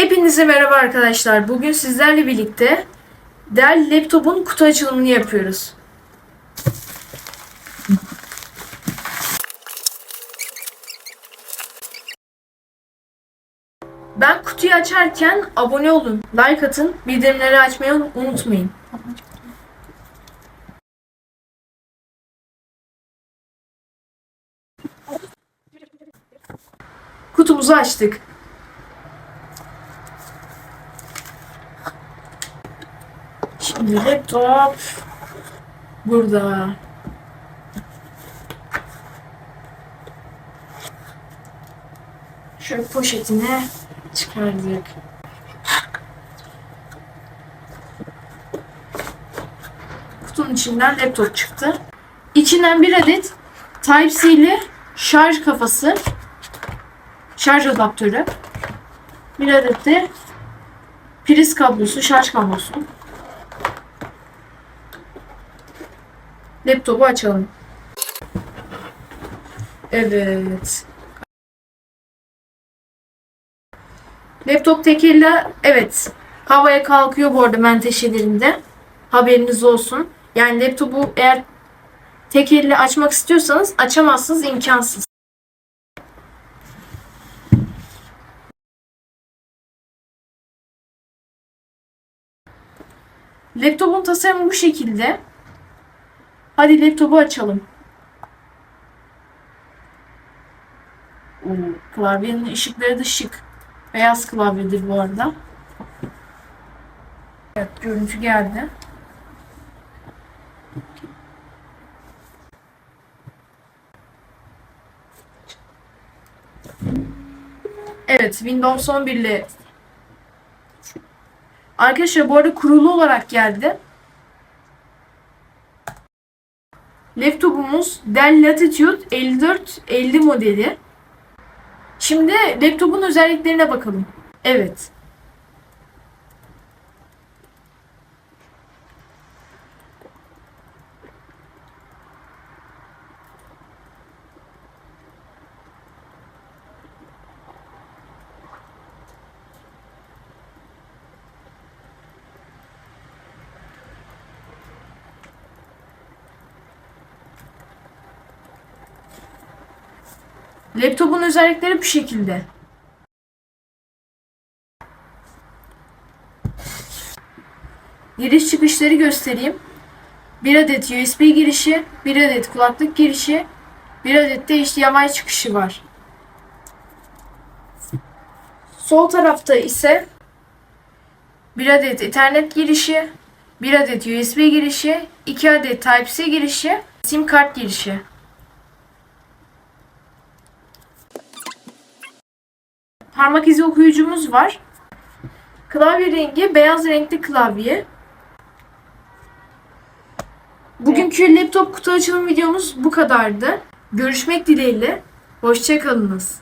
Hepinize merhaba arkadaşlar. Bugün sizlerle birlikte Dell laptopun kutu açılımını yapıyoruz. Ben kutuyu açarken abone olun, like atın, bildirimleri açmayı unutmayın. Kutumuzu açtık. Şimdi laptop burada. Şöyle poşetine çıkardık. Kutunun içinden laptop çıktı. İçinden bir adet Type-C'li şarj kafası, şarj adaptörü, bir adet de priz kablosu, şarj kablosu. Laptopu açalım. Evet. Laptop tekelle evet havaya kalkıyor bu arada menteşelerinde. Haberiniz olsun. Yani laptopu eğer tek elle açmak istiyorsanız açamazsınız imkansız. Laptopun tasarımı bu şekilde. Hadi laptopu açalım. Oo, klavyenin ışıkları da şık. Beyaz klavyedir bu arada. Evet, görüntü geldi. Evet, Windows 11 ile Arkadaşlar bu arada kurulu olarak geldi. Laptopumuz Dell Latitude 5450 modeli. Şimdi laptopun özelliklerine bakalım. Evet. Laptopun özellikleri bu şekilde. Giriş çıkışları göstereyim. Bir adet USB girişi, bir adet kulaklık girişi, bir adet de HDMI çıkışı var. Sol tarafta ise bir adet Ethernet girişi, bir adet USB girişi, iki adet Type-C girişi, SIM kart girişi. Parmak izi okuyucumuz var. Klavye rengi beyaz renkli klavye. Bugünkü laptop kutu açılım videomuz bu kadardı. Görüşmek dileğiyle. Hoşçakalınız.